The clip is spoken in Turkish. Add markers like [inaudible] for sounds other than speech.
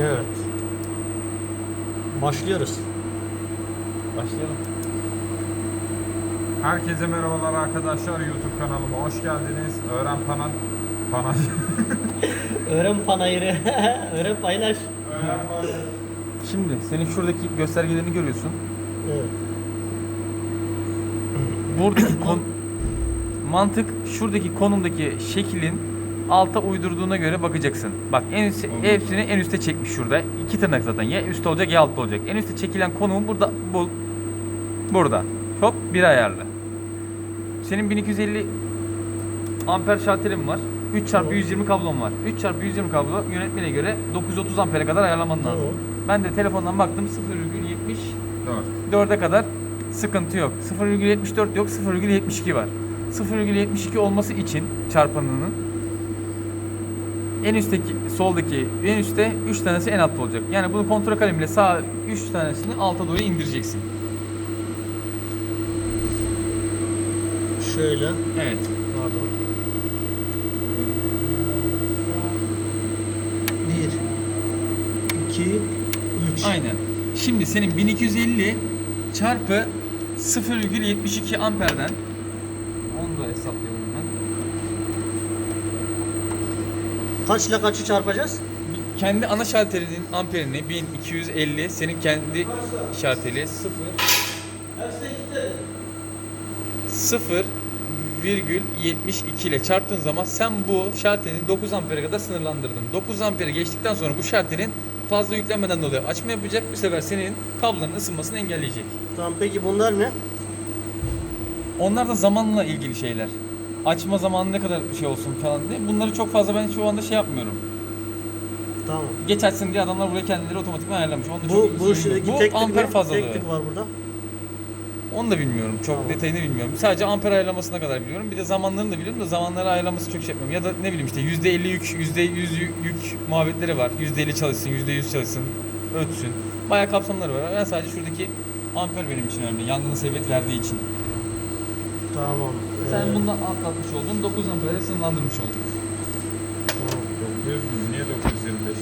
Evet. Başlıyoruz. Başlayalım. Herkese merhabalar arkadaşlar YouTube kanalıma hoş geldiniz. Öğren Panay. Panay. [laughs] Öğren panayırı. [laughs] Öğren paylaş. Öğren Panay. Şimdi senin şuradaki göstergelerini görüyorsun. Evet. Buradaki kon [coughs] mantık şuradaki konumdaki şeklin alta uydurduğuna göre bakacaksın. Bak en üst, hepsini en üste çekmiş şurada. İki tırnak zaten. Ya üstte olacak ya altta olacak. En üste çekilen konumun burada bu burada. Hop bir ayarlı. Senin 1250 amper şartelin var. 3 çarpı 120 kablon var. 3 çarpı 120 kablo yönetmene göre 930 ampere kadar ayarlaman lazım. Ben de telefondan baktım 0,70 Dört. 4'e kadar sıkıntı yok. 0,74 yok, 0,72 var. 0,72 olması için çarpanının en üstteki, soldaki, en üstte 3 tanesi en altta olacak. Yani bunu kontrol kalemiyle sağ 3 tanesini alta doğru indireceksin. Şöyle. Evet. Pardon. Bir. iki, Üç. Aynen. Şimdi senin 1250 çarpı 0,72 amperden onu da hesaplıyorum ben. Kaçla kaçı çarpacağız? kendi ana şalterinin amperini 1250 senin kendi şalteri 0 0,72 ile çarptığın zaman sen bu şalterini 9 ampere kadar sınırlandırdın. 9 ampere geçtikten sonra bu şalterin fazla yüklenmeden dolayı açma yapacak. Bu sefer senin kabloların ısınmasını engelleyecek. Tamam peki bunlar ne? Onlar da zamanla ilgili şeyler. Açma zamanı ne kadar şey olsun falan diye. Bunları çok fazla ben şu anda şey yapmıyorum. Tamam. Geç açsın diye adamlar buraya kendileri otomatikman ayarlamış. Onu da Bu çok bu teklik bu amper ne? fazlalığı. Teklik var burada. Onu da bilmiyorum. Çok Tamam. detayını bilmiyorum. Sadece amper ayarlamasına kadar biliyorum. Bir de zamanlarını da biliyorum da zamanları ayarlaması çok şey yapmıyorum. Ya da ne bileyim işte %50 yük, %100 yük, yük muhabbetleri var. %50 çalışsın, %100 çalışsın, ötsün. Bayağı kapsamları var. Ben sadece şuradaki amper benim için önemli. Yangını sebebiyet verdiği için. Tamam. Sen Ee, bundan atlatmış oldun. 9 ampere sınırlandırmış oldun. tamam. 900 mü? Niye 925?